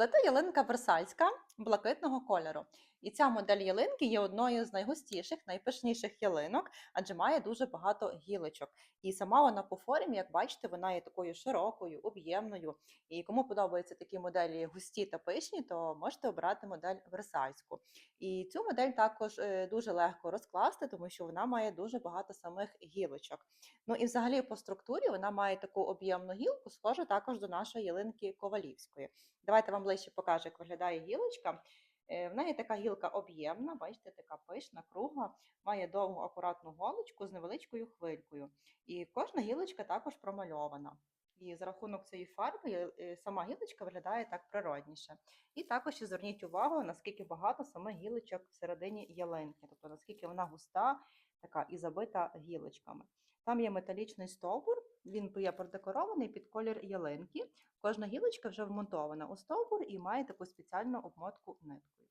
Плита ялинка версальська блакитного кольору. І ця модель ялинки є одною з найгустіших, найпишніших ялинок, адже має дуже багато гілочок. І сама вона по формі, як бачите, вона є такою широкою, об'ємною. І кому подобаються такі моделі густі та пишні, то можете обрати модель версальську. І цю модель також е, дуже легко розкласти, тому що вона має дуже багато самих гілочок. Ну і взагалі по структурі вона має таку об'ємну гілку, схожу також до нашої ялинки ковалівської. Давайте вам ближче покажу, як виглядає гілочка. Е, В неї така гілка об'ємна, бачите, така пишна, кругла, має довгу акуратну голочку з невеличкою хвилькою. І кожна гілочка також промальована. І за рахунок цієї фарби е, е, сама гілочка виглядає так природніше. І також ще зверніть увагу, наскільки багато саме гілочок всередині ялинки, тобто наскільки вона густа, така і забита гілочками. Там є металічний стовбур, він є продекорований під колір ялинки. Кожна гілочка вже вмонтована у стовбур і має таку спеціальну обмотку ниткою.